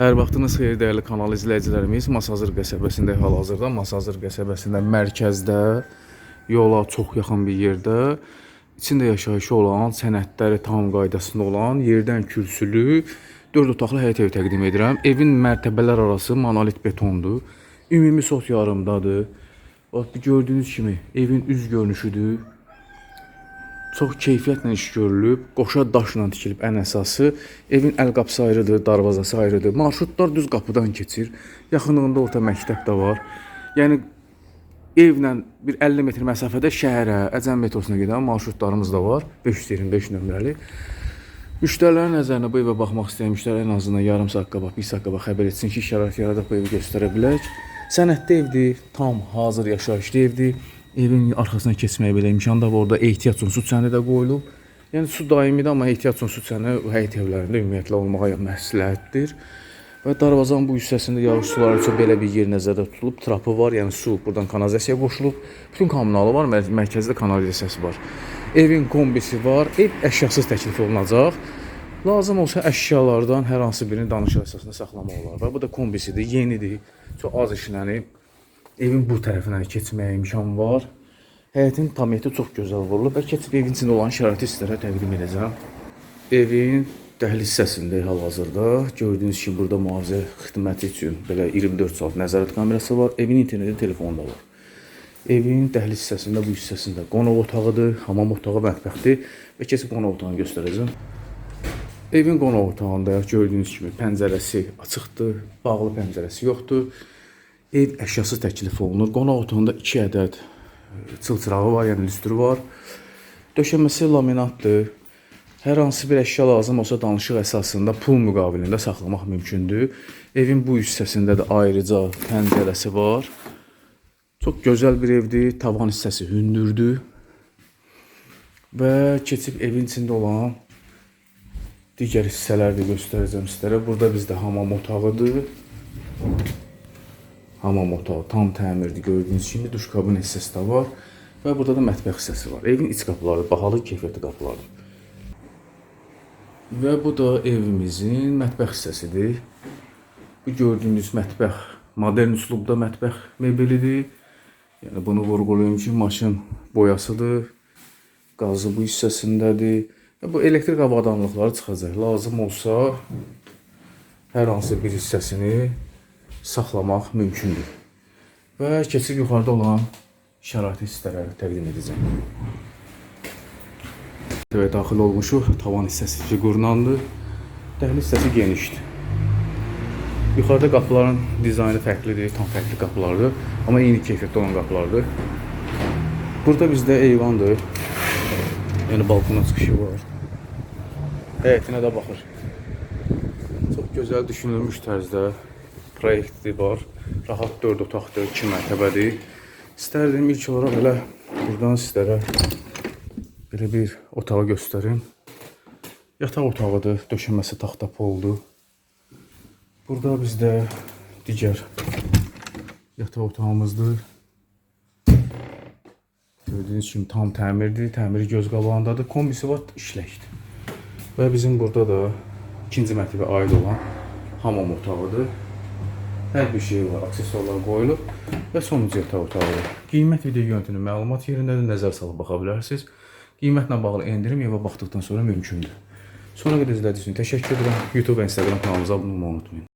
Hər vaxtınız xeyir dəyərli kanal izləyicilərimiz. Masazır qəsəbəsində hal-hazırda Masazır qəsəbəsində mərkəzdə yola çox yaxın bir yerdə içində yaşayışı olan, sənədləri tam qaydasında olan yerdən kürsülü 4 otaqlı həyət evi təqdim edirəm. Evin mərtəbələr arası monolit betondur. Ümumi sot yarımdadır. Bax bu gördüyünüz kimi evin üz görünüşüdür. Çox keyfiyyətlə iş görülüb, qoşa daşla tikilib ən əsası. Evin əl qapısı ayrıdır, darvazası ayrıdır. Marşrutlar düz qapıdan keçir. Yaxınlığında orta məktəb də var. Yəni evlə bir 50 metr məsafədə şəhərə, Əcəm metrosuna gedən marşrutlarımız da var. 525 nömrəli. Müştərilərin nəzərinə bu evə baxmaq istəyən müştəri ən azından yarım saat qabaq, bir saat qabaq xəbər etsin ki, şərait yaradıb bu evi göstərə bilək. Sənədli evdir, tam hazır yaşayışlı evdir. Evin arxasına keçməyə belə imkan da var. Orada ehtiyat üçün su çəni də qoyulub. Yəni su daimidir, amma ehtiyat üçün su çəni həyət evlərində ümumiyyətlə olmağa məsləhətdir. Və darvazanın bu hissəsində yağış suları üçün belə bir yer nəzərdə tutulub. Trapı var, yəni su buradan kanalizasiyaya qoşulub. Bütün kommunalı var, mər mərkəzdə kanalizasiyası var. Evin kombisi var, ev əşyasız təklif olunacaq. Lazım olsa əşyalardan hər hansı birini danışıq əsasında saxlamaq olar. Və bu da kombisidir, yenidir, çox az işlənib. Evin bu tərəfinə keçməyə imkan var. Həyətin tamiyyəti çox gözəl vurulub və keçib evin içində olan şəraiti sizlərə təqdim edəcəm. Evin dəhliz hissəsində hal-hazırda gördüyünüz kimi burada mühafizə xidməti üçün belə 24 saat nəzarət kamerası var. Evin interneti telefonu da var. Evin dəhliz hissəsində bu hissəsində qonaq otağıdır, hamam otağı, mətbəxdir və keçib qonaq otağını göstərəcəm. Evin qonaq otağında gördüyünüz kimi pəncərəsi açıqdır, bağlı pəncərəsi yoxdur. Ev əşyasız təklif olunur. Qonaq otağında 2 ədəd e, çılçırağı var, yəni lüstrü var. Döşəməsi laminatdır. Hər hansı bir əşya lazım olsa danışıq əsasında pul müqabilində saxlamaq mümkündür. Evin bu hissəsində də ayrıca pəncərəsi var. Çox gözəl bir evdir. Tavan hissəsi hündürdür. Və keçib evin içində olan digər hissələri də göstərəcəm sizlərə. Burada bizdə hamam otağıdır. Hamam otağı tam təmirdir. Gördüyünüz kimi duş kabin hissəsi də var. Və burada da mətbəx hissəsi var. Evin iç qapıları bahalı keyfiyyətli qapılardır. Və bu da evimizin mətbəx hissəsidir. Bu gördüyünüz mətbəx modern üslubda mətbəx mebelidir. Yəni bunu vurğulayım ki, maşın boyasıdır. Qazı bu hissəsindədir. Və bu elektrik avadanlıqları çıxacaq. Lazım olsa hər hansı bir hissəsini saxlamaq mümkündür. Və keçib yuxarıda olan şəraiti sizlərə təqdim edəcəm. Və daxil olmuşuq. Tavan hissəsi fiqurnandır. Dəhliz hissəsi genişdir. Yuxarıda qapıların dizaynı fərqlidir, tam fərqli qapılardır. Amma eyni keyfiyyətdə olan qapılardır. Burada bizdə eyvandır. Yəni balkona çıxışı var. Həyətinə də baxır. Çox gözəl düşünülmüş tərzdə proyekti var. Rahat 4 otaqdır, 2 mərtəbədir. İstərdim ilk olaraq elə buradan sizlərə belə bir otağı göstərim. Yataq otağıdır, döşəməsi taxta poldur. Burada bizdə digər yataq otağımızdır. Gördüyünüz kimi tam təmirdir, təmiri göz qabağındadır. Kombisi var, işləkdir. Və bizim burada da ikinci mərtəbə aid olan hamam otağıdır. Hər bir şey var, aksesuarlar qoyulub və sonuncu yataq otağıdır. Qiymət video yöntünün məlumat yerindədir, nəzər salıb baxa bilərsiniz. Qiymətlə bağlı endirim evə baxdıqdan sonra mümkündür. Sonra qədər izlədiyiniz üçün təşəkkür edirəm. YouTube və Instagram kanalımıza abunə olmayı unutmayın.